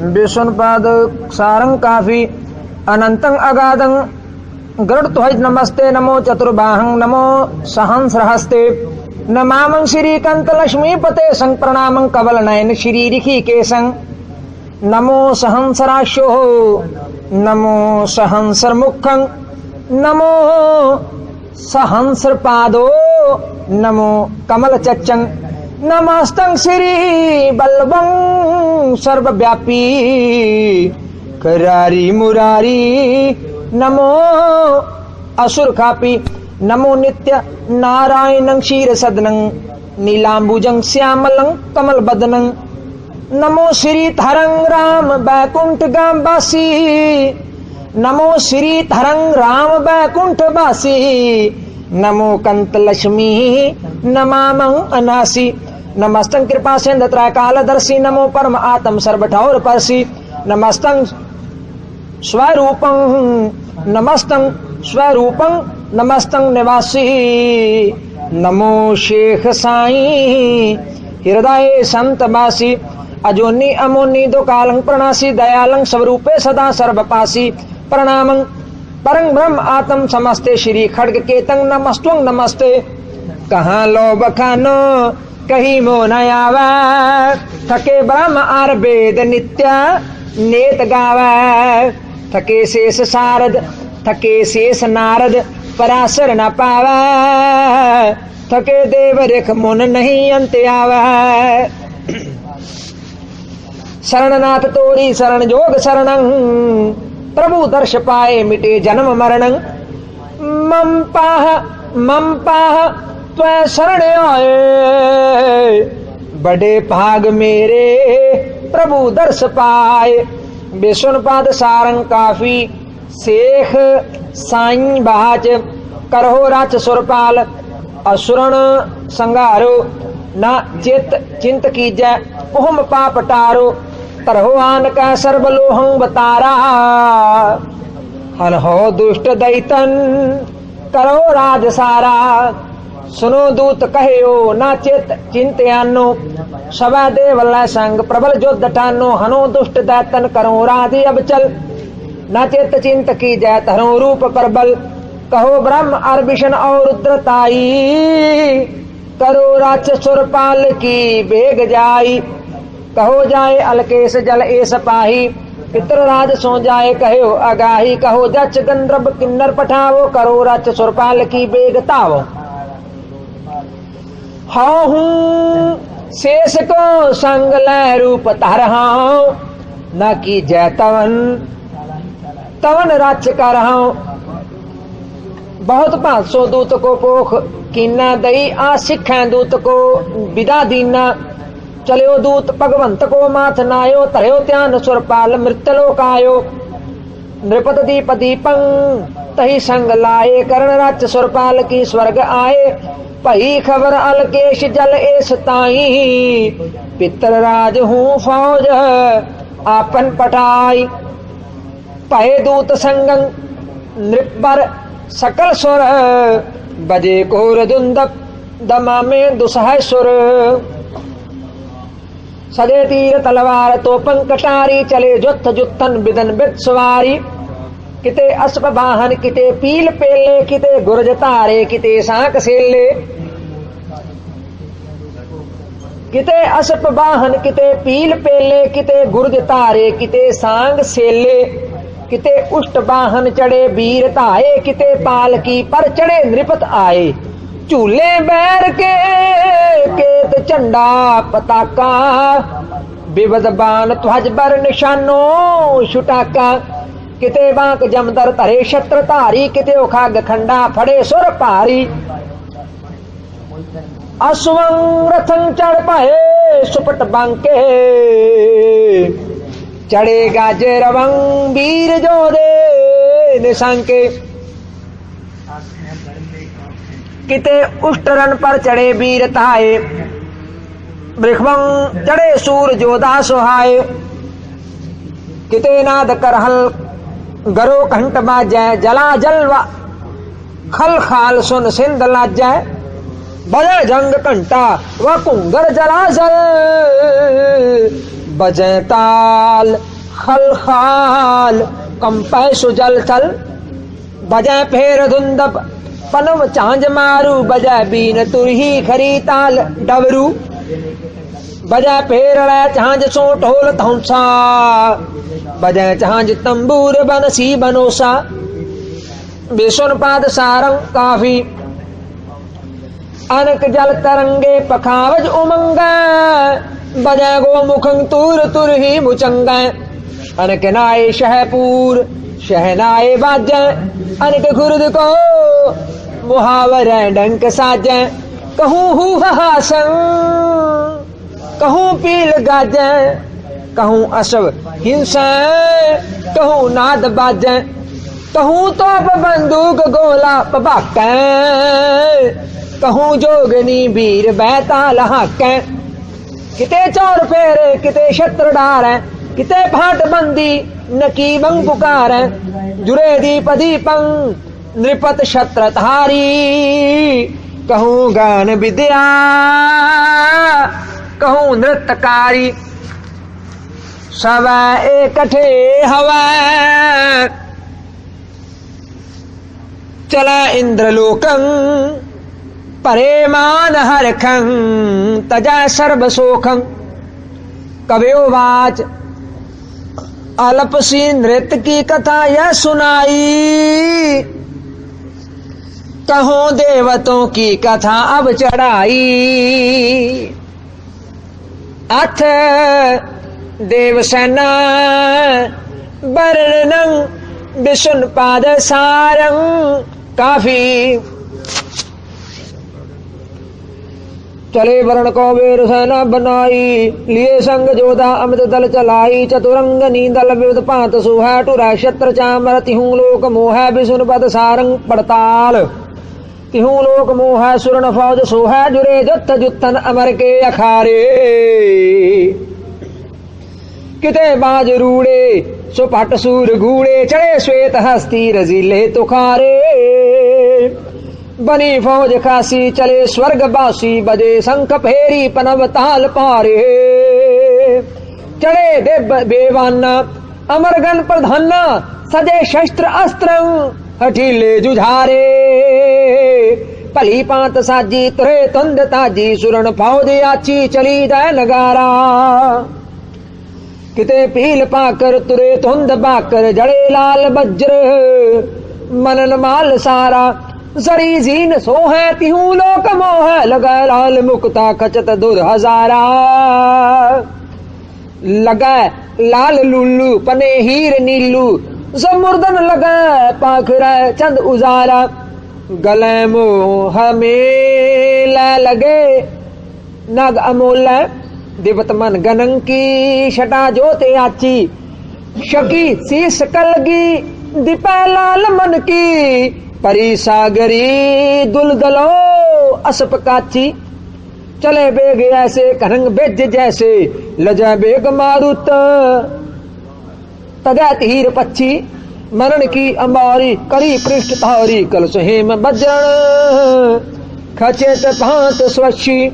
विष्णुपाद सारंग काफ़ी अनंतं अगाधं गरुड़ नमस्ते, नमो चतुर्बाहं, नमो सहंसहस्ते नमामं श्रीकंत लक्ष्मीपते सं प्रणामं कवल नयन श्री ऋखि केसं नमो सहंसराशो नमो सहंसर मुखं नमो सहंसर पादो नमो कमल चच्चं नमस्तं श्री बल्लभं सर्वव्यापी। करारी मुरारी, नमो असुर खापी। नमो नित्य नारायणं क्षीर सदनं नीलाम्बुजं श्यामलं कमल बदनं नमो श्री धरंग राम बैकुंठ गांबासी नमो श्री धरंग राम बैकुंठ बासी नमो कंत लक्ष्मी नमामं अनासी। नमस्तं कृपा सिंध त्रय कालदर्शी नमो परम आत्म सर्व ठौर परसी नमस्तं स्वरूपं नमस्तं स्वरूपं, नमस्तं निवासी। नमो शेख साई, हृदय संत बासी अजोनी, अमोनी दो कालं प्रणासी, दयालं स्वरूपे सदा सर्वपासी। प्रणामं परं ब्रह्म आत्म समस्ते श्री खड़ग केतं नमस्त्वं नमस्ते। कहाँ लो बखानो, कही मो नयावा थके ब्रह्म आर वेद नित्या, नेत गावा। थके शेष सारद, थके शेष नारद, पराशर न पावा। थके देव रेख मुन नहीं अंत आवा। शरणनाथ तोरी शरण जोग शरण। प्रभु दर्श पाए मिटे जन्म मरण। मम पाह मम पाह त्व शरण आए बड़े भाग मेरे प्रभु दर्श पाए विष्णुपाद सारंग काफ़ी शेख साई बाच करहो राच सुरपाल असुरण संगारो न चित चिंत कीजै ओहम पाप टारो तरहो आन का सर्वलोहं बतारा हन हो दुष्ट दैतन करो राज सारा सुनो दूत कहो न चित चिंतयानो। सवा देवल संग प्रबल जो दठानो हनो दुष्ट दैतन करो राधि अब चल। न चेत चिंत की जय हरो रूप प्रबल। कहो ब्रह्म अरबिशन और रुद्रताई करो राक्षसुर पाल की बेग जाई। कहो जाए अलकेश जल एस पाही। पितर राज सो जाए कहो अगाही। कहो जच गंद्रब किन्नर पठावो। करो रच सुरपाल की बेगतावो हाँ हूँ शेष को संग रूप तरहाओ। न की जय तवन। तवन रच कर बहुत पांचो दूत को पोख। कीना दई आ सिख दूत को। विदा दीना। चलो दूत भगवंत को माथ नायो। तरयो त्यान सुरपाल मृत्यलोक आयो। नृपत दीप दीपं तही संग लाए। करण रच सुरपाल की स्वर्ग आए। पही खबर अलकेश जल एस ताई पितर राज हूँ फौज आपन पटाई पहे दूत संगं नृपर सकल सुर बजे कोर दुंदक दमा में दुसह सुर सदे तीर तलवार तो पंकटारी चले जुत्थ जुत्थन बिदन बिद सवारी किते अस्प वाहन किते पील पेले किते गुरज तारे किते सांक सेले किते अस्प वाहन किते पील पेले किते गुरज तारे किते सांग सेले किते उष्ट वाहन चढ़े वीर ताए किते पाल की पर चढ़े नृपत आए चूल्हे बैर के केत चंडा पताका विवद बान ध्वज बर निशानो छुटाका किते बांक जमदर तरे छत्र धारी किते खाग खंडा फड़े सुर पारी। अश्वं रथं चढ़ पाए, सुपट बांके। चढ़ेगा जेरवंग वीर जो दे, निशांके। किते उष्टरन पर चढ़े वीर ताए वृक्षवं चढ़े सूर जोधा सुहाए। किते नाद करहल गरो कंठ बाजय जला जलवा खल खाल सुन सिंध लाजय बजय जंग कंटा व कुंगर जला जल। बजे ताल, खल खाल, कंपै सुजल थल। बजे फेर धुंदप पनव चांज मारू। बजे बीन तुरही खरी ताल डवरू बजे फेर चांज सो ढोल धौसा बजे चांज तंबूर बनसी बनोसा। विष्णु पाद सारंग काफ़ी। अनक जल तरंगे पखावज उमंग। बजे गो मुखंग तुर तुर ही मुचंग। अनक नाये शहपूर शहनाए बाज। अनक खुर्द को मुहावर डंक साज। कहूँ हु हासन कहूँ पील गाज, कहूँ असव हिंसा, कहूँ नाद बाज, कहूँ तो बंदूक गोला पबाक, कहूँ जोगनी वीर बैताल हाक किते चौर फेरे, किते छत्र डार, किते फाट बंदी नकी बंग पुकार। जुरे दीप दीपं नृपत छत्र धारी। कहूँ गान विद्या कहूँ, नृत्यकारी। सब एकठे हवा। चला इंद्रलोकं, परेमान हरखं, तजा सर्वशोखं कव्योवाच अल्प सी नृत्य की कथा यह सुनाई। कहो, देवतों की कथा अब चढ़ाई। अथ देवसेना वर्णनं विष्णु पाद सारं काफ़ी चले वर्ण को वेर सेना बनाई लिए संग जोधा अमित दल चलाई चतुरंग नींदल विविध पात सुहा टुरा शत्र चामर तिहू लोक मोह विष्णु पद सारंग पड़ताल तिहू लोक मोह सुरण फौज सोहा जुरे जुत्थ जुत्थन अमर के अखारे। किते बाज रूड़े सुपट सूर घूड़े चढ़े श्वेत हस्ती रजीले तुखारे। बनी फौज खासी, चले स्वर्ग बासी, बजे शंख फेरी पनव ताल पारे। चढ़े देव बेवाना, अमर गण प्रधान, सजे शस्त्र अस्त्र हठीले जुझारे। पली पात साजी तुरे तुंद ताजी सुरण फौज आची चली जाए नगारा किते पील पाकर तुरे तुंद बाकर जड़े लाल वज्र मनन माल सारा सरी जीन सोहे तिहू लोक मोह लगा लाल मुक्ता खचत दुर हजारा लगा लाल लुल्लू पने हीर नीलू समुर्दन लगा पाखरा चंद उजारा गले मोह में लगे। नग अमोल, दिवत मन गनंग की, शटा जोते आची शकी शीस कलगी, दीपा लाल मन की। परी सागरी दुलदलो, असप काची। चले बेग ऐसे करंग बेज जैसे। लजा बेग मारुत, तगैत हीर पक्षी। मरण की अंबारी करी पृष्ठ तारी कल सुहेम बजरण खचेत भांत स्वच्छी